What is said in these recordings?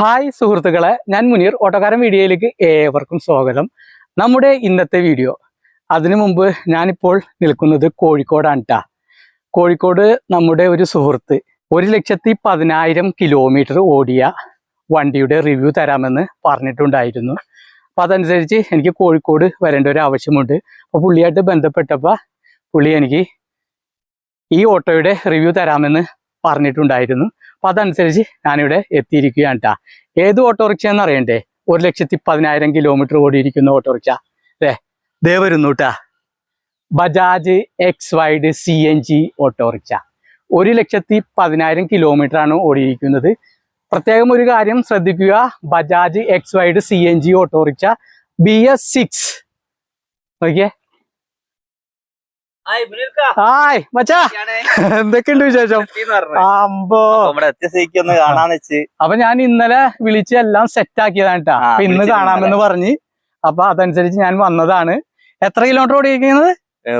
Hi സുഹൃത്തുക്കളെ ഞാൻ മുനീർ. ഓട്ടോക്കാരൻ വീഡിയോയിലേക്ക് ഏവർക്കും സ്വാഗതം. നമ്മുടെ ഇന്നത്തെ വീഡിയോ അതിനു മുമ്പ് ഞാനിപ്പോൾ നിൽക്കുന്നത് കോഴിക്കോടാണ് കേട്ടോ കോഴിക്കോട് നമ്മുടെ ഒരു സുഹൃത്ത് ഒരു ലക്ഷത്തി പതിനായിരം കിലോമീറ്റർ ഓടിയ വണ്ടിയുടെ റിവ്യൂ തരാമെന്ന് പറഞ്ഞിട്ടുണ്ടായിരുന്നു. അപ്പോൾ അതനുസരിച്ച് എനിക്ക് കോഴിക്കോട് വരേണ്ട ഒരു ആവശ്യമുണ്ട്. അപ്പോൾ പുള്ളിയായിട്ട് ബന്ധപ്പെട്ടപ്പോൾ പുള്ളി എനിക്ക് ഈ ഓട്ടോയുടെ റിവ്യൂ തരാമെന്ന് പറഞ്ഞിട്ടുണ്ടായിരുന്നു. അപ്പൊ അതനുസരിച്ച് ഞാനിവിടെ എത്തിയിരിക്കുകയാണ് കേട്ടോ ഏത് ഓട്ടോറിക്ഷ എന്ന് അറിയണ്ടേ? ഒരു ലക്ഷത്തി പതിനായിരം കിലോമീറ്റർ ഓടിയിരിക്കുന്ന ഓട്ടോറിക്ഷ അല്ലേ? ദേ വരുന്നു ട്ടാ Bajaj X wide C N G autorickshaw. ഒരു ലക്ഷത്തി പതിനായിരം ആണ് ഓടിയിരിക്കുന്നത്. പ്രത്യേകം ഒരു കാര്യം ശ്രദ്ധിക്കുക. Bajaj X wide C N G autorickshaw B S six നോക്കിയേ. ഹായ് മച്ചാ. എന്തൊക്കെയുണ്ട് വിശേഷം. അമ്പോ. ഒന്ന് കാണാന്ന് വെച്ച്. അപ്പൊ ഞാൻ ഇന്നലെ വിളിച്ച് എല്ലാം സെറ്റ് ആക്കിയതാണ് കേട്ടാ അപ്പൊ ഇന്ന് കാണാമെന്ന് പറഞ്ഞ്. അപ്പൊ അതനുസരിച്ച് ഞാൻ വന്നതാണ്. എത്ര കിലോമീറ്റർ ഓടിയിരിക്കുന്നത്?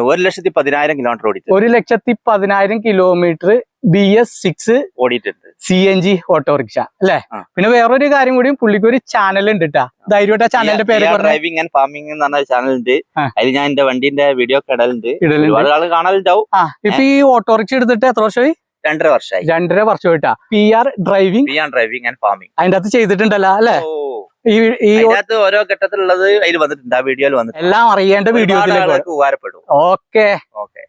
ഒരു ലക്ഷത്തി പതിനായിരം കിലോമീറ്റർ ഓടി ഒരു ലക്ഷത്തി പതിനായിരം കിലോമീറ്റർ ബി എസ് സിക്സ് ഓടിയിട്ടുണ്ട്. സി എൻ ജി ഓട്ടോറിക്ഷ അല്ലെ? പിന്നെ വേറൊരു കാര്യം കൂടി പുള്ളിക്ക് ഒരു ചാനൽ ഉണ്ട് കേട്ടാ ധൈര്യമായിട്ട് ആ ചാനലിന്റെ പേര് ഡ്രൈവിംഗ് ആൻഡ് ഫാമിംഗ് എന്ന് പറഞ്ഞ ചാനൽ ഉണ്ട്. അതിൽ ഞാൻ എന്റെ വണ്ടിന്റെ വീഡിയോ ഒക്കെ ഇടലുണ്ട്. ഒരുപാട് കാണലുണ്ടാവും. ഇപ്പൊ ഈ ഓട്ടോറിക്ഷ എടുത്തിട്ട് എത്ര വർഷമായി? രണ്ടര വർഷമായി. രണ്ടര വർഷമായിട്ടാ. P R driving P R driving and farming അതിന്റെ അകത്ത് ചെയ്തിട്ടുണ്ടല്ലോ അല്ലെ? ഓരോ ഘട്ടത്തിലുള്ളത് അതിൽ വന്നിട്ടുണ്ട് ആ വീഡിയോയിൽ വന്നിട്ടുണ്ട്. എല്ലാം അറിയേണ്ട വീഡിയോ ഉപകാരപ്പെടും. ഓക്കെ. ഓക്കെ.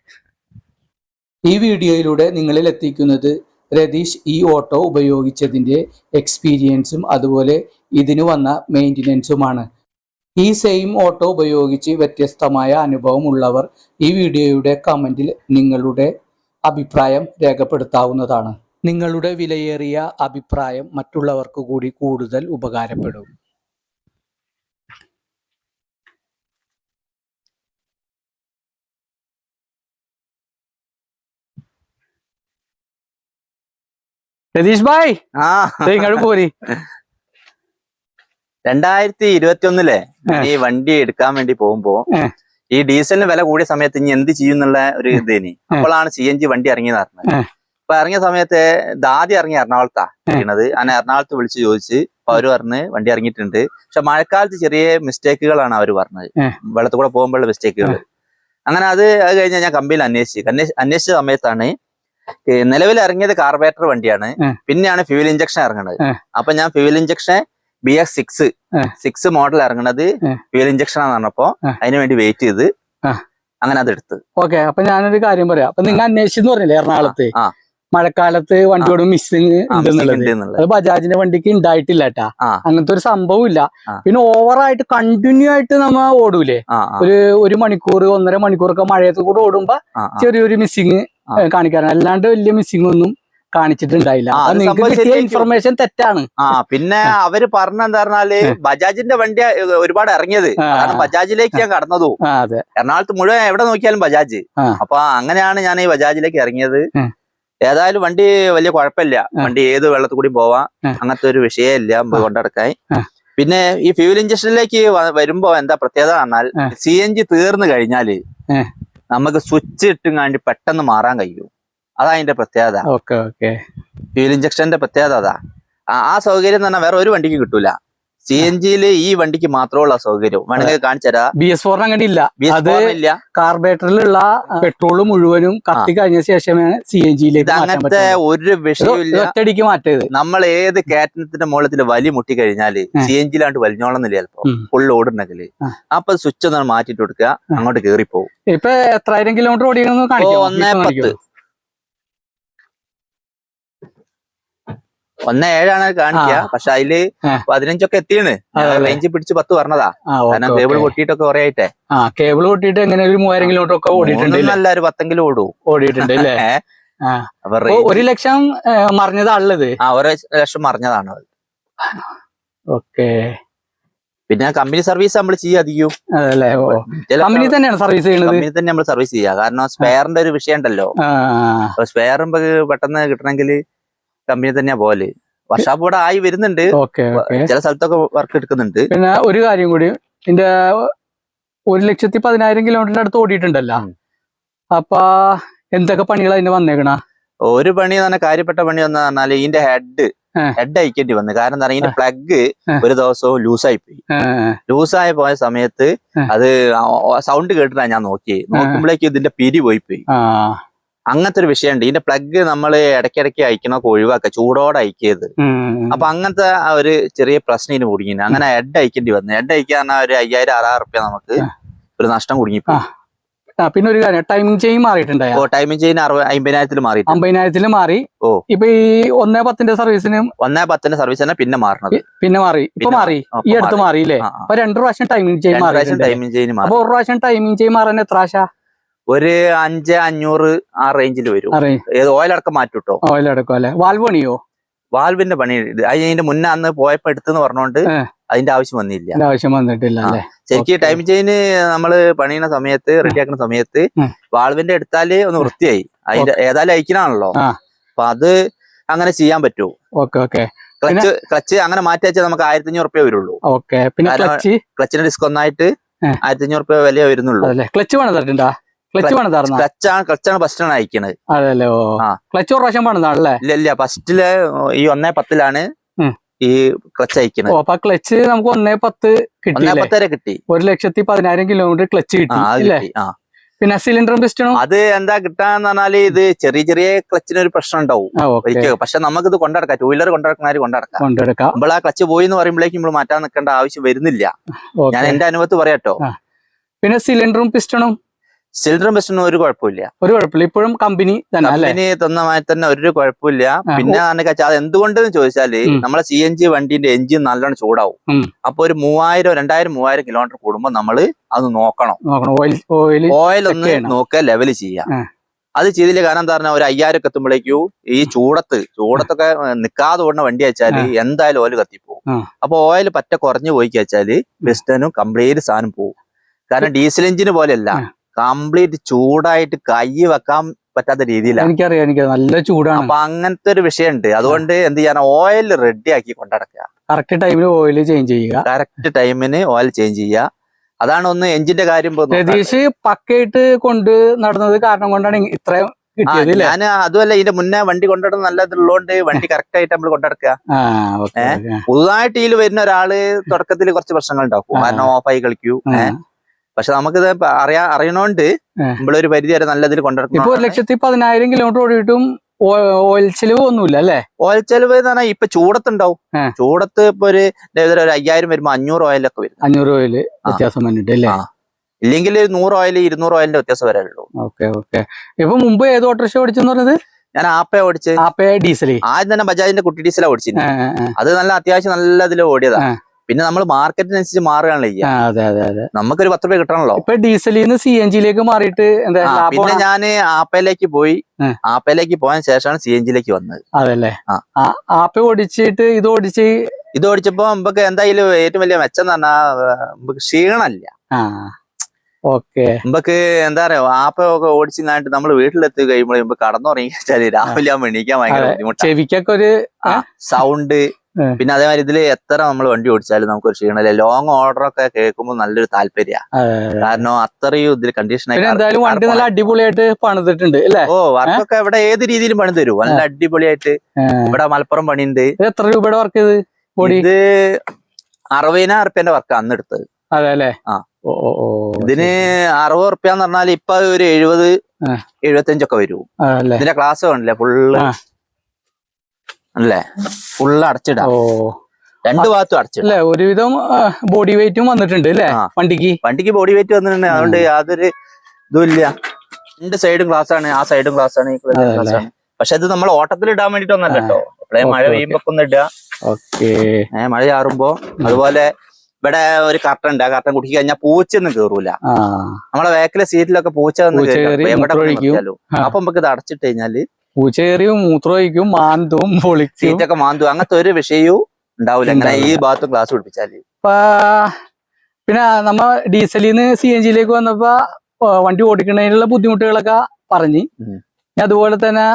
ഈ വീഡിയോയിലൂടെ നിങ്ങളിൽ എത്തിക്കുന്നത് രതീഷ് ഈ ഓട്ടോ ഉപയോഗിച്ചതിന്റെ എക്സ്പീരിയൻസും അതുപോലെ ഇതിന് വന്ന മെയിന്റനൻസുമാണ് ഈ സെയിം ഓട്ടോ ഉപയോഗിച്ച് വ്യത്യസ്തമായ അനുഭവം ഉള്ളവർ ഈ വീഡിയോയുടെ കമന്റിൽ നിങ്ങളുടെ അഭിപ്രായം രേഖപ്പെടുത്താവുന്നതാണ്. നിങ്ങളുടെ വിലയേറിയ അഭിപ്രായം മറ്റുള്ളവർക്ക് കൂടി കൂടുതൽ ഉപകാരപ്പെടും. രതീഷ് ഭായ്. ആ. ഇങ്ങോട്ട് പോരി. രണ്ടായിരത്തി ഇരുപത്തി ഒന്നിലെ ഈ വണ്ടി എടുക്കാൻ വേണ്ടി പോകുമ്പോ. ഈ ഡീസലിന് വില കൂടിയ സമയത്ത് ഇനി എന്ത് ചെയ്യും എന്നുള്ള ഒരു ഇനി അപ്പോഴാണ് സി എൻ ജി വണ്ടി ഇറങ്ങിയത് അറിഞ്ഞത്. ഏ. അപ്പൊ ഇറങ്ങിയ സമയത്ത് ദാദി ഇറങ്ങി എറണാകുളത്താ ചെയ്യണത് അങ്ങനെ എറണാകുളത്ത് വിളിച്ച് ചോദിച്ച് അപ്പൊ അവർ പറഞ്ഞ് വണ്ടി ഇറങ്ങിയിട്ടുണ്ട്. പക്ഷെ മഴക്കാലത്ത് ചെറിയ മിസ്റ്റേക്കുകളാണ് അവർ പറഞ്ഞത്. വെള്ളത്തിൽ കൂടെ പോകുമ്പോഴുള്ള മിസ്റ്റേക്കുകൾ അങ്ങനെ അത് അത് കഴിഞ്ഞാൽ ഞാൻ കമ്പനിയിൽ അന്വേഷിച്ചു. അന്വേഷ- അന്വേഷിച്ച സമയത്താണ് നിലവിൽ ഇറങ്ങിയത് കാർബേറ്റർ വണ്ടിയാണ്. പിന്നെയാണ് ഫ്യൂൽ ഇഞ്ചക്ഷൻ ഇറങ്ങുന്നത്. അപ്പൊ ഞാൻ fuel injection B S six. Six model ഇറങ്ങുന്നത്. ഫ്യൂൽ ഇഞ്ചക്ഷൻ ആണെന്ന് പറഞ്ഞപ്പോ ഏ. അതിനു വേണ്ടി വെയിറ്റ് ചെയ്ത് അങ്ങനെ അത് എടുത്ത് ഓക്കെ അപ്പൊ ഞാനൊരു കാര്യം പറയാം അപ്പൊ നിങ്ങൾ അന്വേഷിച്ചെന്ന് പറഞ്ഞില്ലേ എറണാകുളത്ത്. മഴക്കാലത്ത് വണ്ടിയോട് മിസ്സിങ്. അത് ബജാജിന്റെ വണ്ടിക്ക് ഉണ്ടായിട്ടില്ല കേട്ടാ. അങ്ങനത്തെ ഒരു സംഭവം ഇല്ല. പിന്നെ ഓവറായിട്ട് കണ്ടിന്യൂ ആയിട്ട് നമ്മ ഓടൂലേ ഒരു ഒരു മണിക്കൂർ ഒന്നര മണിക്കൂറൊക്കെ മഴയത്ത് കൂടെ ഓടുമ്പോ. ചെറിയൊരു മിസ്സിങ്. കാണിക്കാറുണ്ട് അല്ലാണ്ട് വലിയ മിസ്സിംഗ് ഒന്നും കാണിച്ചിട്ടുണ്ടായില്ല. ആ, അപ്പൊ അത് നിങ്ങൾക്ക് സംഭവം കിട്ടിയ ശരിയായിരിക്കും. ഇൻഫർമേഷൻ തെറ്റാണ്. ആ പിന്നെ അവർ പറഞ്ഞെന്താ പറഞ്ഞാൽ ബജാജിന്റെ വണ്ടി ഒരുപാട് ഇറങ്ങിയത്. കാരണം ബജാജിലേക്ക് ഞാൻ കടന്നതു. എറണാകുളത്ത് മുഴുവൻ എവിടെ നോക്കിയാലും ബജാജ്. അപ്പൊ അങ്ങനെയാണ് ഞാൻ ഈ ബജാജിലേക്ക് ഇറങ്ങിയത്. ഏതായാലും വണ്ടി വലിയ കുഴപ്പമില്ല. വണ്ടി ഏത് വെള്ളത്തിൽ കൂടി പോവാം അങ്ങനത്തെ ഒരു വിഷയമില്ല കൊണ്ടടക്കാൻ ആ. പിന്നെ ഈ ഫ്യൂൽ ഇഞ്ചക്ഷനിലേക്ക് വരുമ്പോ എന്താ പ്രത്യേകത പറഞ്ഞാൽ സി എൻ ജി തീർന്നു കഴിഞ്ഞാൽ. നമുക്ക് സ്വിച്ച് ഇട്ടും കാണ്ടി പെട്ടെന്ന് മാറാൻ കഴിയും. അതാ അതിന്റെ പ്രത്യേകത. Okay okay. ഫ്യൂൽ ഇഞ്ചക്ഷന്റെ പ്രത്യേകത അതാ. ആ- ആ സൗകര്യം തന്നെ വേറെ ഒരു വണ്ടിക്ക് കിട്ടൂല. സി എൻ ജിയിൽ ഈ വണ്ടിക്ക് മാത്രമുള്ള സൗകര്യം. വേണമെങ്കിൽ കാണിച്ചുതരാ ബി എസ് ഫോറിന് അങ്ങനെ ഇല്ല അത് കാർബേറ്ററിലുള്ള പെട്രോൾ മുഴുവനും കത്തി കഴിഞ്ഞ ശേഷമേ സി എൻ ജിയിൽ ജിയിലേക്ക് അങ്ങനത്തെ ഒരു വിഷയമില്ല ഒറ്റടിക്ക് മാറ്റത് നമ്മൾ ഏത് കയറ്റത്തിന്റെ മുകളിൽ വലി മുട്ടി കഴിഞ്ഞാൽ. സി എൻ ജിയിലാണ്ട് വലിഞ്ഞോളന്നില്ല ചിലപ്പോ. ഫുൾ ഓടുന്നെങ്കിൽ. ആ. അപ്പൊ സ്വിച്ച് ഒന്ന് മാറ്റിട്ട് കൊടുക്കുക. അങ്ങോട്ട് കേറി പോകും ഇപ്പൊ എത്രായിരം കിലോമീറ്റർ കാണിക്കാം. ഒന്നേ പത്ത്. ഒന്നേ ഏഴാണ് കാണിക്കുക. പക്ഷെ അതിൽ. പതിനഞ്ചൊക്കെ എത്തിയാണ്? റേഞ്ച് പിടിച്ച് പത്ത് പറഞ്ഞതാ. കാരണം കേബിൾ. പൊട്ടിയിട്ടൊക്കെ കുറെ ആയിട്ടെ. ആ കേബിൾ പൊട്ടിയിട്ട് എങ്ങനെ ഒരു മൂവായിരം കിലോമീറ്റർ ഒക്കെ ഓടിയിട്ടുണ്ട്? നല്ല ഒരു പത്തെങ്കിലും ഓടും. ഓടിയിട്ടുണ്ട് അല്ലേ ഒരു ലക്ഷം മറിഞ്ഞതാണുള്ളത് ആ ഒരു ലക്ഷം മറിഞ്ഞതാണ്. ഓക്കെ. പിന്നെ കമ്പനി സർവീസ് നമ്മൾ ചെയ്യുക അധികം അതല്ലേ? ഓ. കമ്പനി തന്നെയാണ് സർവീസ് ചെയ്യുന്നത് കമ്പനി തന്നെ നമ്മൾ സർവീസ് ചെയ്യുക കാരണം സ്പെയറിന്റെ ഒരു വിഷയം ഉണ്ടല്ലോ. സ്പെയർ സ്പെയറും പെട്ടെന്ന് കിട്ടണമെങ്കിൽ കമ്പനി തന്നെയാ പോലെ വർഷാപ്പ് ഇവിടെ ആയി വരുന്നുണ്ട്. ചില സ്ഥലത്തൊക്കെ വർക്ക് എടുക്കുന്നുണ്ട്. പിന്നെ ഒരു കാര്യം കൂടി ഇതിന്റെ ഒരു ലക്ഷത്തി പതിനായിരം കിലോമീറ്ററിന്റെ അടുത്ത് ഓടിയിട്ടുണ്ടല്ലോ. അപ്പൊ എന്തൊക്കെ പണികൾ അതിന് വന്നേക്കണ? ഒരു പണി തന്നെ കാര്യപ്പെട്ട പണി എന്ന് പറഞ്ഞാൽ ഇതിന്റെ ഹെഡ്. ഹെഡ് അയക്കേണ്ടി വന്നു. കാരണം എന്താ പറയുക ഇതിന്റെ പ്ലഗ്. ഒരു ദിവസവും ലൂസായി പോയി ലൂസായ പോയ സമയത്ത് അത് സൗണ്ട് കേട്ടിട്ടാണ് ഞാൻ നോക്കി നോക്കുമ്പോഴേക്കും ഇതിന്റെ പിരി പോയി പോയി അങ്ങനത്തെ ഒരു വിഷയമുണ്ട്. ഇതിന്റെ പ്ലഗ് നമ്മൾ ഇടയ്ക്കിടയ്ക്ക് അയക്കണമൊക്കെ ഒഴിവാക്കുക. ചൂടോടെ അയക്കിയത്. അപ്പൊ അങ്ങനത്തെ ആ ഒരു ചെറിയ പ്രശ്നം ഇതിന് കുടുങ്ങിന് അങ്ങനെ ഹെഡ് അയക്കേണ്ടി വന്നു. ഹെഡ് പറഞ്ഞാൽ ഒരു അയ്യായിരം ആറായിരം റുപ്യ നമുക്ക് ഒരു നഷ്ടം കുടുങ്ങി പിന്നെ ഒരു കാര്യം. ടൈമിംഗ് ചെയിൻ മാറിയിട്ടുണ്ടായോ ടൈമിംഗ് ചെയിൻ അമ്പതിനായിരത്തിൽ മാറി അമ്പതിനായിരത്തിൽ മാറി. ഓ. ഇപ്പൊ ഈ ഒന്നേ പത്തിന്റെ സർവീസിന് ഒന്നേ പത്തിന്റെ സർവീസ് തന്നെ പിന്നെ മാറണത്. പിന്നെ മാറി. ഇപ്പൊ മാറി. ഈ അടുത്ത് മാറിയില്ലേ. അപ്പൊ രണ്ടു പ്രാവശ്യം ടൈമിംഗ് ചെയിൻ ടൈമിംഗ് മാറി അപ്പൊ ഒരു പ്രാവശ്യം ടൈമിംഗ് ചെയിൻ മാറാൻ എത്ര ആശ ഒരു അഞ്ച് അഞ്ഞൂറ് ആ റേഞ്ചിൽ വരും. ഏത് ഓയിൽ അടക്കം മാറ്റൂട്ടോ? ഓയിൽ എടുക്കും അല്ലെ? വാൽവ് പണിയോ? വാൽവിന്റെ പണി അതിന്റെ മുന്നേ അന്ന് പോയപ്പോ എടുത്തെന്ന് പറഞ്ഞോണ്ട് അതിന്റെ ആവശ്യം വന്നില്ല. ആവശ്യം വന്നിട്ടില്ല ശരിക്കും ടൈം ചെയിന് നമ്മൾ പണിയുന്ന സമയത്ത് റെഡിയാക്കുന്ന സമയത്ത് വാൽവിന്റെ വാൾവിന്റെ എടുത്താൽ ഒന്ന് വൃത്തിയായി. അതിന്റെ ഏതായാലും അയക്കണാണല്ലോ. അപ്പൊ അത് അങ്ങനെ ചെയ്യാൻ പറ്റൂ. ഓക്കെ ഓക്കെ ക്ലച്ച് ക്ലച്ച് അങ്ങനെ മാറ്റി വെച്ചാൽ നമുക്ക് ആയിരത്തി അഞ്ഞൂറ് റുപ്യ വരുള്ളൂ. ഓക്കെ പിന്നെ ക്ലച്ച്? ക്ലച്ചിന്റെ ഡിസ്ക് ഒന്നായിട്ട്. ആയിരത്തി അഞ്ഞൂറ് റുപ്യ വില വരുന്നുള്ളൂ. ക്ലച്ച് വേണം പണിതിട്ടുണ്ടാ? ക്ലച്ച് ക്ലച്ചാണ് ക്ലച്ചാണ് ഫസ്റ്റാണ് അയക്കണത്. അതല്ലേ ഓ. ക്ലച്ച് ഒരു പ്രാവശ്യം പണിതാണല്ലേ? ഇല്ല ഇല്ല ഫസ്റ്റിൽ ഈ ഒന്നേ പത്തിലാണ് ഈ ക്ലച്ച് അയക്കുന്നത് അപ്പൊ ക്ലച്ച് നമുക്ക് ഒന്നേ പത്ത് കിട്ടി പത്തര കിട്ടി. ഒരു ലക്ഷത്തി പതിനായിരം കിലോമീറ്റർ ക്ലച്ച് കിട്ടി പിന്നെ സിലിണ്ടറും പിസ്റ്റണും അത് എന്താ കിട്ടാന്ന് പറഞ്ഞാൽ ഇത് ചെറിയ ചെറിയ ക്ലച്ചിന് ഒരു പ്രശ്നം ഉണ്ടാവും. പക്ഷെ നമുക്ക് ഇത് കൊണ്ടടക്കാം ടൂ വീലർ കൊണ്ടടക്കുന്നവര് കൊണ്ടടക്കാം. കൊണ്ടെടുക്കാം. നമ്മൾ ആ ക്ലച്ച് പോയി എന്ന് പറയുമ്പോഴേക്കും നമ്മൾ മാറ്റാൻ നിൽക്കേണ്ട ആവശ്യം വരുന്നില്ല. ഞാൻ എന്റെ അനുഭവത്തിൽ പറയാട്ടോ. പിന്നെ സിലിണ്ടറും പിസ്റ്റണും ചിൽഡ്രൻ ബസ്സിന് ഒരു കുഴപ്പമില്ല. ഒരു കുഴപ്പമില്ല. ഇപ്പോഴും കമ്പനി കമ്പനി തന്നമായി തന്നെ ഒരു കുഴപ്പമില്ല. പിന്നെ അത് എന്തുകൊണ്ടെന്ന് ചോദിച്ചാൽ നമ്മളെ സി എൻ ജി വണ്ടിന്റെ എഞ്ചിൻ നല്ലോണം ചൂടാവും. അപ്പൊ ഒരു മൂവായിരം രണ്ടായിരം മൂവായിരം കിലോമീറ്റർ കൂടുമ്പോ നമ്മൾ അത് നോക്കണം. ഓയിൽ ഒന്ന് നോക്ക നോക്കുക ലെവൽ ചെയ്യാം. അത് ചെയ്തില്ല. കാരണം എന്താ പറഞ്ഞാൽ ഒരു അയ്യായിരം ഒക്കെ എത്തുമ്പോഴേക്കും ഈ ചൂടത്ത് ചൂടത്തൊക്കെ നിക്കാതെ ഓടുന്ന വണ്ടി വെച്ചാൽ എന്തായാലും ഓയിൽ കത്തിപ്പോവും. അപ്പൊ ഓയിൽ പറ്റ കുറഞ്ഞു പോയി വെച്ചാൽ പിസ്റ്റനും കംപ്ലീറ്റ് സാധനം പോവും. കാരണം ഡീസൽ എഞ്ചിന് പോലെയല്ല. കംപ്ലീറ്റ് ചൂടായിട്ട് കൈ വെക്കാൻ പറ്റാത്ത രീതിയിലാണ് എനിക്കറിയാം എനിക്ക് നല്ല ചൂടാണ്. അപ്പൊ അങ്ങനത്തെ ഒരു വിഷയമുണ്ട്. അതുകൊണ്ട് എന്ത് ചെയ്യാൻ ഓയിൽ റെഡി ആക്കി കൊണ്ടടക്കുക. കറക്റ്റ് ടൈമിൽ ഓയിൽ ചേഞ്ച് ചെയ്യുക. കറക്റ്റ് ടൈമിന് ഓയിൽ ചേഞ്ച് ചെയ്യുക. അതാണ് ഒന്ന് എഞ്ചിന്റെ കാര്യം. രതീഷ് പക്കയിട്ട് കൊണ്ട് നടന്നത് കാരണം കൊണ്ടാണ് ഇത്രയും ഞാൻ അതുമല്ല ഇതിന്റെ മുന്നേ വണ്ടി കൊണ്ടിടുന്ന നല്ലതുള്ളതുകൊണ്ട് വണ്ടി കറക്റ്റ് ആയിട്ട് നമ്മൾ കൊണ്ടടക്കുക? പുതുതായിട്ട് ഇതിൽ വരുന്ന ഒരാൾ തുടക്കത്തിൽ കുറച്ച് പ്രശ്നങ്ങൾ ഉണ്ടാക്കും. കാരണം ഓഫായി കളിക്കൂ? പക്ഷെ നമുക്കിത് അറിയാ അറിയണോണ്ട്. നമ്മളൊരു പരിധി വരെ നല്ലതിൽ ഇപ്പൊ ഒരു ലക്ഷത്തി പതിനായിരം കിലോമീറ്റർ ഓടിയിട്ടും ഓയിൽ ചെലവ് ഒന്നുമില്ല അല്ലേ? ഓയിൽ ചെലവ് എന്ന് പറഞ്ഞാൽ ഇപ്പൊ ചൂടത്തുണ്ടാവും. ചൂടത്ത് ഇപ്പൊ ഒരു ഒരു അയ്യായിരം വരുമ്പോ അഞ്ഞൂറ് ഓയിലൊക്കെ വരും. അഞ്ഞൂറ് ഓയിൽ വ്യത്യാസം വന്നിട്ട് അല്ലേ. ഇല്ലെങ്കിൽ നൂറ് ഓയിൽ ഇരുന്നൂറ് ഓയിലിന്റെ വ്യത്യാസം വരാനുള്ളൂ ഓക്കെ ഓക്കെ. ഇപ്പൊ മുമ്പ് ഏത് ഓട്ടോറിക്ഷ ഓടിച്ചെന്ന് പറഞ്ഞത്? ഞാൻ ആപ്പ ഓടിച്ച്. ആപ്പേ ഡീസൽ ആദ്യം തന്നെ ബജാജിന്റെ കുട്ടി ഡീസലാ ഓടിച്ചിരുന്നു ആ, ആ, അത് നല്ല അത്യാവശ്യം നല്ല ഇതിൽ ഓടിയതാ. ആ. പിന്നെ നമ്മൾ മാർക്കറ്റിനനുസരിച്ച് മാറുകയാണല്ലോ ചെയ്യുക. നമുക്കൊരു പത്ത് രൂപ കിട്ടണല്ലോ. ഇപ്പൊ ഡീസലിൽ നിന്ന് സി എൻ ജിയിലേക്ക് മാറിയിട്ട് പിന്നെ ഞാൻ ആപ്പയിലേക്ക് പോയി. ആപ്പയിലേക്ക് പോയതിനു ശേഷമാണ് സി എൻ ജിയിലേക്ക് വന്നത്. അതല്ലേ? ആപ്പ ഓടിച്ചിട്ട് ഇത് ഓടിച്ച് ഇത് ഓടിച്ചപ്പോ നമുക്ക് എന്തായാലും ഏറ്റവും വലിയ മെച്ചം എന്ന് പറഞ്ഞാൽ ആ ഓക്കെ. നമുക്ക് എന്താ പറയാ ആപ്പ ഒക്കെ ഓടിച്ചിരുന്നായിട്ട് നമ്മൾ വീട്ടിലെത്തി കഴിയുമ്പോൾ കടന്നുറങ്ങി വെച്ചാൽ രാവിലെ ആവുമ്പോൾ എണീക്കാൻ ഭയങ്കര ബുദ്ധിമുട്ടാണ് ചെവിക്കൊക്കെ ഒരു സൗണ്ട്. പിന്നെ അതേമാതിരി ഇതിൽ എത്ര നമ്മൾ വണ്ടി ഓടിച്ചാലും നമുക്ക് ഒരു ക്ഷീണമില്ല ലോങ് ഓർഡർ ഒക്കെ കേൾക്കുമ്പോൾ നല്ലൊരു താല്പര്യ. കാരണം അത്രയും ഇതിൽ കണ്ടീഷൻ എന്തായാലും വണ്ടി നല്ല അടിപൊളിയായിട്ട് പണിതിട്ടുണ്ട് ഓ വർക്കൊക്കെ ഇവിടെ ഏത് രീതിയിലും പണി തരും നല്ല അടിപൊളിയായിട്ട്. ഇവിടെ മലപ്പുറം പണിയുണ്ട്. എത്ര രൂപയുടെ വർക്ക് ഇത്? ഇത് അറുപതിനായിരം റുപ്യന്റെ വർക്ക് അന്ന് എടുത്തത്. അതെ അല്ലേ? ആ. ഇതിന് അറുപത് റുപ്യ എന്ന് പറഞ്ഞാൽ ഇപ്പൊ ഒരു എഴുപത് എഴുപത്തി അഞ്ചൊക്കെ വരും. ഇതിന്റെ ക്ലാസ് കാണില്ല ഫുള്ള്. അല്ലേ? ഫുള്ള് അടച്ചിടാം. ഓ. രണ്ടു ഭാഗത്തും അടച്ചിടാം. അല്ലെ ഒരുവിധം ബോഡി വെയിറ്റും വന്നിട്ടുണ്ട് അല്ലേ വണ്ടിക്ക്? വണ്ടിക്ക് ബോഡി വെയിറ്റ് വന്നിട്ടുണ്ട്. അതുകൊണ്ട് യാതൊരു ഇതുമില്ല ഇല്ല. രണ്ട് സൈഡും ഗ്ലാസ് ആണ്. ആ സൈഡും ഗ്ലാസ് ആണ്. ഗ്ലാസ് ആണ്. പക്ഷെ ഇത് നമ്മൾ ഓട്ടത്തിൽ ഇടാൻ വേണ്ടിട്ടൊന്നല്ല കേട്ടോ. ഇവിടെ മഴ. പെയ്യുമ്പോ ഒന്ന് ഇടുക. ഏഹ് മഴ ചാറുമ്പോ അതുപോലെ ഇവിടെ ഒരു കർട്ടൻ ഉണ്ട്. ആ കർട്ടൻ കുടിക്കി കഴിഞ്ഞാൽ പൂച്ചയൊന്നും കേറൂല. നമ്മളെ വേക്കിലെ സീറ്റിലൊക്കെ പൂച്ച വന്ന്. ആ. അപ്പൊ നമുക്ക് ഇത് അടച്ചിട്ട് കഴിഞ്ഞാൽ പൂച്ചേറിയും മൂത്രമൊഴിക്കും മാന്തും പൊളിക്കും. സീറ്റൊക്കെ മാന്തു. അങ്ങനത്തെ ഒരു വിഷയവും ഉണ്ടാവില്ല അങ്ങനെ ഈ ഭാഗത്ത് ക്ലാസ് പിടിപ്പിച്ചാൽ. ഇപ്പൊ പിന്നെ നമ്മ ഡീസലിൽ നിന്ന് സി എൻ ജിയിലേക്ക് വന്നപ്പോ വണ്ടി ഓടിക്കുന്നതിനുള്ള ബുദ്ധിമുട്ടുകളൊക്കെ പറഞ്ഞ്. അതുപോലെ തന്നെ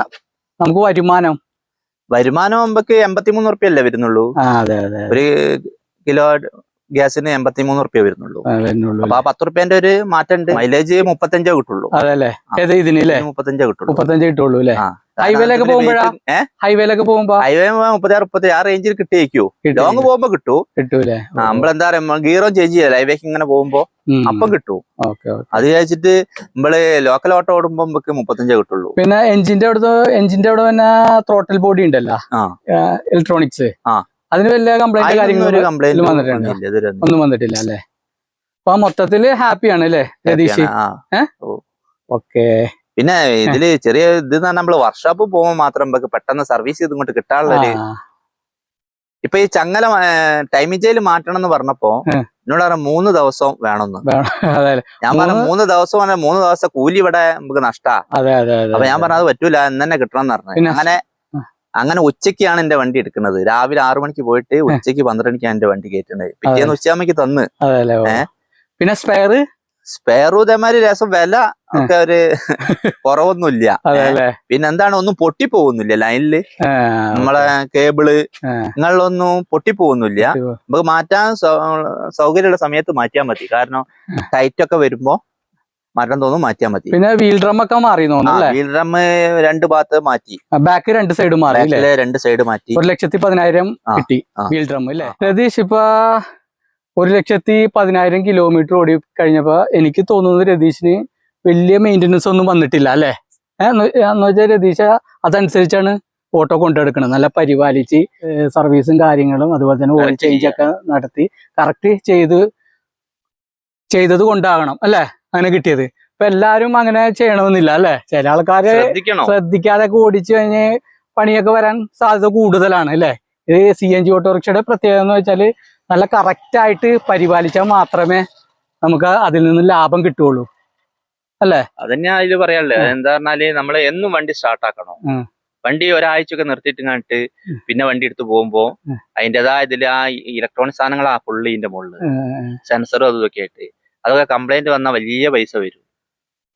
നമുക്ക് വരുമാനം. വരുമാനം നമുക്ക് എൺപത്തിമൂന്ന് ഉറുപ്പ്യല്ലേ വരുന്നുള്ളൂ? അതെ അതെ. ഒരു കിലോ ഗ്യാസിന് എൺപത്തി മൂന്ന് റുപ്യ വരുന്നുള്ളൂ അപ്പൊ ആ പത്ത് റുപ്യന്റെ ഒരു മാറ്റം ഉണ്ട് മൈലേജ് മുപ്പത്തഞ്ചേ കിട്ടുള്ളൂ. അതല്ലേ? ഇതിന് മുപ്പത്തഞ്ചേ കിട്ടുള്ളൂ. മുപ്പത്തഞ്ചേ കിട്ടുള്ളൂ അല്ലേ? ആ. ഹൈവേയിലൊക്കെ പോകുമ്പോഴാ? ഹൈവേലേക്ക് ഹൈവേയിലൊക്കെ പോകുമ്പോ? ഹൈവേ മുപ്പത്താറ് മുപ്പത്തി ആ റേഞ്ചിൽ കിട്ടിയേക്കോ. കിട്ടും. ലോങ് പോകുമ്പോ കിട്ടൂ. കിട്ടൂലേ നമ്മളെന്താ പറയാ ഗീറോ ചേഞ്ച് ചെയ്യല ഹൈവേക്ക് ഇങ്ങനെ പോകുമ്പോ അപ്പം കിട്ടൂ. ഓക്കെ അത് കഴിച്ചിട്ട് നമ്മൾ ലോക്കൽ ഓട്ടോ ഓടുമ്പോ നമുക്ക് മുപ്പത്തഞ്ചേ കിട്ടുള്ളൂ. പിന്നെ എഞ്ചിന്റെ അവിടെ എഞ്ചിന്റെ അവിടെ പിന്നെ ത്രോട്ടൽ ബോഡി ഉണ്ടല്ലോ? ആ. ഇലക്ട്രോണിക്സ് ആ. അതിന് വലിയ കംപ്ലൈന്റ് കാര്യങ്ങളൊന്നും ഒന്നും വന്നിട്ടില്ല. അല്ലേ? അപ്പൊ മൊത്തത്തിൽ ഹാപ്പിയാണ് അല്ലേ രതീഷ്? ഓക്കെ. പിന്നെ ഇതിൽ ചെറിയ ഇത് പറഞ്ഞാൽ നമ്മൾ വർക്ക്ഷോപ്പ് പോകുമ്പോ മാത്രം നമുക്ക് പെട്ടെന്ന് സർവീസ് ചെയ്ത് ഇങ്ങോട്ട് കിട്ടാനുള്ള ഇപ്പൊ ഈ ചങ്ങല ടൈമിംഗ് ജയിൽ മാറ്റണം എന്ന് പറഞ്ഞപ്പോ. എന്നോട് പറഞ്ഞ മൂന്ന് ദിവസം വേണമെന്ന് ഞാൻ പറഞ്ഞ മൂന്ന് ദിവസം പറഞ്ഞ മൂന്ന് ദിവസം കൂലി ഇവിടെ നമുക്ക് നഷ്ടാ. അപ്പൊ ഞാൻ പറഞ്ഞത് പറ്റൂല എന്ന് തന്നെ കിട്ടണം എന്ന് പറഞ്ഞു. അങ്ങനെ. അങ്ങനെ ഉച്ചയ്ക്കാണ് എന്റെ വണ്ടി എടുക്കുന്നത്. രാവിലെ ആറു മണിക്ക് പോയിട്ട് ഉച്ചയ്ക്ക് പന്ത്രണ്ട് മണിക്കാണ് എന്റെ വണ്ടി കയറ്റുന്നത്. പിറ്റേന്ന് ഉച്ചയമ്മയ്ക്ക് തന്ന്. പിന്നെ സ്പെയർ സ്പെയറും ഇതേമാതിരി രസം. വില ഒക്കെ ഒരു കുറവൊന്നുമില്ല. പിന്നെ എന്താണ് ഒന്നും പൊട്ടിപ്പോകുന്നില്ല ലൈനിൽ നമ്മളെ കേബിൾ. നിങ്ങളിലൊന്നും പൊട്ടിപ്പോകുന്നില്ല നമുക്ക് മാറ്റാൻ സൗകര്യമുള്ള സമയത്ത് മാറ്റിയാൽ മതി. കാരണം ടൈറ്റ് ഒക്കെ വരുമ്പോ മാറ്റാൻ തോന്നും മാറ്റിയാൽ മതി. പിന്നെ വീൽ ഡ്രം ഒക്കെ മാറി തോന്നുന്നു വീൽ ഡ്രം രണ്ട് ഭാഗത്ത് മാറ്റി. ബാക്ക് രണ്ട് സൈഡ് മാറി രണ്ട് സൈഡ് മാറ്റി. ഒരു ലക്ഷത്തി പതിനായിരം കിട്ടി വീൽ ഡ്രം അല്ലേ? രതീഷ് ഇപ്പൊ ഒരു ലക്ഷത്തി പതിനായിരം കിലോമീറ്റർ ഓടി കഴിഞ്ഞപ്പോ എനിക്ക് തോന്നുന്നത് രതീഷിന് വലിയ മെയിന്റനൻസ് ഒന്നും വന്നിട്ടില്ല അല്ലേ? എന്ന് വെച്ചാൽ രതീഷ് അതനുസരിച്ചാണ് ഓട്ടോ കൊണ്ടെടുക്കണം നല്ല പരിപാലിച്ച് സർവീസും കാര്യങ്ങളും അതുപോലെ തന്നെ ഓയിൽ ചേഞ്ച് ഒക്കെ നടത്തി കറക്റ്റ് ചെയ്ത് ചെയ്തത് കൊണ്ടാകണം അല്ലേ? അങ്ങനെ കിട്ടിയത്. ഇപ്പൊ എല്ലാരും അങ്ങനെ ചെയ്യണമെന്നില്ല അല്ലെ? ചില ആൾക്കാര് ശ്രദ്ധിക്കാതെ ഓടിച്ചു കഴിഞ്ഞ് പണിയൊക്കെ വരാൻ സാധ്യത കൂടുതലാണ് അല്ലെ? ഇത് സി എൻ ജി ഓട്ടോറിക്ഷയുടെ പ്രത്യേകത എന്ന് വെച്ചാൽ നല്ല കറക്റ്റ് ആയിട്ട് പരിപാലിച്ചാൽ മാത്രമേ നമുക്ക് അതിൽ നിന്ന് ലാഭം കിട്ടുകയുള്ളൂ. അല്ലേ? അതന്നെ അതിൽ പറയാനുള്ളത്. എന്താ പറഞ്ഞാൽ നമ്മൾ എന്നും വണ്ടി സ്റ്റാർട്ട് ആക്കണം. വണ്ടി ഒരാഴ്ചയൊക്കെ നിർത്തിയിട്ട് കണ്ടിട്ട് പിന്നെ വണ്ടി എടുത്ത് പോകുമ്പോ ഉം. അതിന്റേതായ ഇതിൽ ആ ഇലക്ട്രോണിക് സാധനങ്ങളാ ആ മുകളിൽ സെൻസറും അതും ഒക്കെ ആയിട്ട്. അതൊക്കെ കംപ്ലൈന്റ് വന്നാൽ വലിയ പൈസ വരും.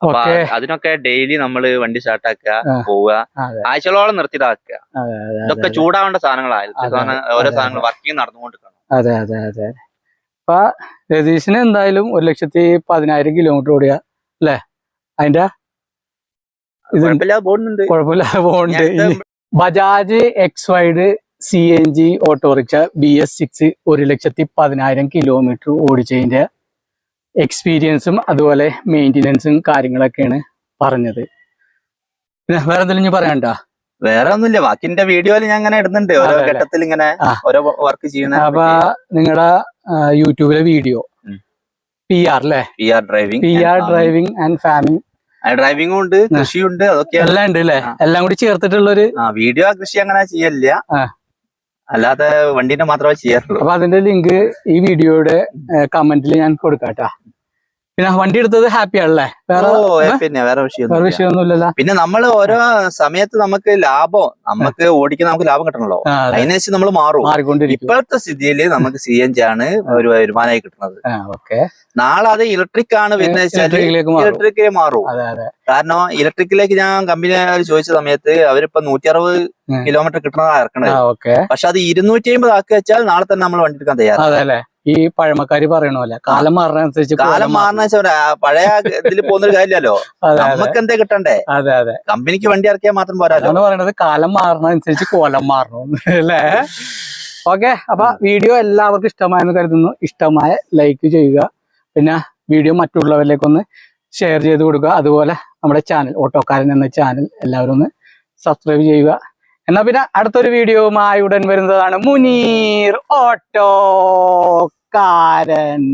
അപ്പൊ അതിനൊക്കെ ഡെയിലി നമ്മൾ വണ്ടി സ്റ്റാർട്ട് ആക്കുക പോവുക ആഴ്ചകളോളം അതെ ഇതൊക്കെ ചൂടാവേണ്ട സാധനങ്ങളായാലും ഓരോ സാധനങ്ങൾ വർക്കിംഗ് നടന്നുകൊണ്ടിരിക്കണം അതെ അതെ അതെ. അപ്പൊ രതീഷിന് എന്തായാലും ഒരു ലക്ഷത്തി പതിനായിരം കിലോമീറ്റർ ഓടിയ അല്ലേ? അതിന്റെ? കുഴപ്പമില്ലാതെ പോകുന്നുണ്ട്. Bajaj X wide C N G autorickshaw B S six ഒരു ലക്ഷത്തി പതിനായിരം കിലോമീറ്റർ ഓടിച്ചതിന്റെ എക്സ്പീരിയൻസും അതുപോലെ മെയിന്റെനൻസും കാര്യങ്ങളൊക്കെയാണ് പറഞ്ഞത്. പിന്നെ വേറെ എന്തെങ്കിലും പറയണ്ട വേറെ ഒന്നുമില്ല ബാക്കിന്റെ വീഡിയോയിൽ ഞാൻ ഇങ്ങനെ ഇടുന്നുണ്ട്. ഓരോ. ഘട്ടത്തിൽ ഇങ്ങനെ ഓരോ വർക്ക് ചെയ്യുന്ന അപ്പൊ നിങ്ങളുടെ യൂട്യൂബിലെ വീഡിയോ. പി ആർ അല്ലേ P R driving P R driving and farming ഡ്രൈവിംഗും ഉണ്ട് കൃഷിയുണ്ട് അതൊക്കെ എല്ലാം ഉണ്ട് അല്ലേ എല്ലാം കൂടി ചേർത്തിട്ടുള്ളൊരു ആ വീഡിയോ കൃഷി അങ്ങനെ ചെയ്യല്ല. അല്ലാതെ വണ്ടീനെ മാത്രമേ ചെയ്യാറുള്ളൂ. അപ്പൊ അതിന്റെ ലിങ്ക് ഈ വീഡിയോയുടെ കമന്റിൽ ഞാൻ കൊടുക്കാട്ടാ. പിന്നെ വണ്ടി എടുത്തത് ഹാപ്പി ആണല്ലേ? വേറെ പിന്നെ വേറെ വിഷയം വേറെ വിഷയമൊന്നുമില്ലല്ലോ. പിന്നെ നമ്മൾ ഓരോ സമയത്ത് നമുക്ക് ലാഭം നമുക്ക് ഓടിക്കുന്ന നമുക്ക് ലാഭം കിട്ടണല്ലോ. അതിനനുസരിച്ച് നമ്മൾ മാറും. മാറിക്കൊണ്ടിരിക്കും. ഇപ്പോഴത്തെ സ്ഥിതിയിൽ നമുക്ക് സി എൻ ജി ആണ് ഒരു വരുമാനമായി കിട്ടുന്നത്. നാളെ അത് ഇലക്ട്രിക് ആണ് പിന്നെ ഇലക്ട്രിക്കിലേക്ക് മാറും. കാരണം ഇലക്ട്രിക്കിലേക്ക് ഞാൻ കമ്പനി ചോദിച്ച സമയത്ത് അവരിപ്പോ നൂറ്റി അറുപത് കിലോമീറ്റർ കിട്ടണതാണ് ഇറക്കണത്. പക്ഷെ അത് ഇരുന്നൂറ്റി അമ്പത് ആക്കി വെച്ചാൽ നാളെ തന്നെ നമ്മൾ വണ്ടി എടുക്കാൻ തയ്യാറാണ്. ഈ പഴമക്കാരി പറയണ പോലെ കാലം മാറുന്നതനുസരിച്ച് കാലം കോലം മാറുന്ന പഴയ ഇതിൽ പോകുന്നൊരു കാര്യമല്ലോ നമുക്ക് എന്തേ കിട്ടണ്ടേ? അതെ അതെ. കമ്പനിക്ക് വണ്ടി ഇറക്കിയാൽ മാത്രം പോരാ അതാണ് പറയണത് കാലം മാറുന്നതനുസരിച്ച് കോലം മാറണം അല്ലേ? ഓക്കെ അപ്പൊ വീഡിയോ എല്ലാവർക്കും ഇഷ്ടമായെന്ന് കരുതുന്നു. ഇഷ്ടമായ ലൈക്ക് ചെയ്യുക. പിന്നെ വീഡിയോ മറ്റുള്ളവരിലേക്കൊന്ന് ഷെയർ ചെയ്ത് കൊടുക്കുക. അതുപോലെ നമ്മുടെ ചാനൽ ഓട്ടോക്കാരൻ എന്ന ചാനൽ എല്ലാവരും ഒന്ന് സബ്സ്ക്രൈബ് ചെയ്യുക. എന്നാ പിന്നെ അടുത്തൊരു വീഡിയോവുമായി ഉടൻ വരുന്നതാണ് മുനീർ ഓട്ടോ ഓട്ടോക്കാരൻ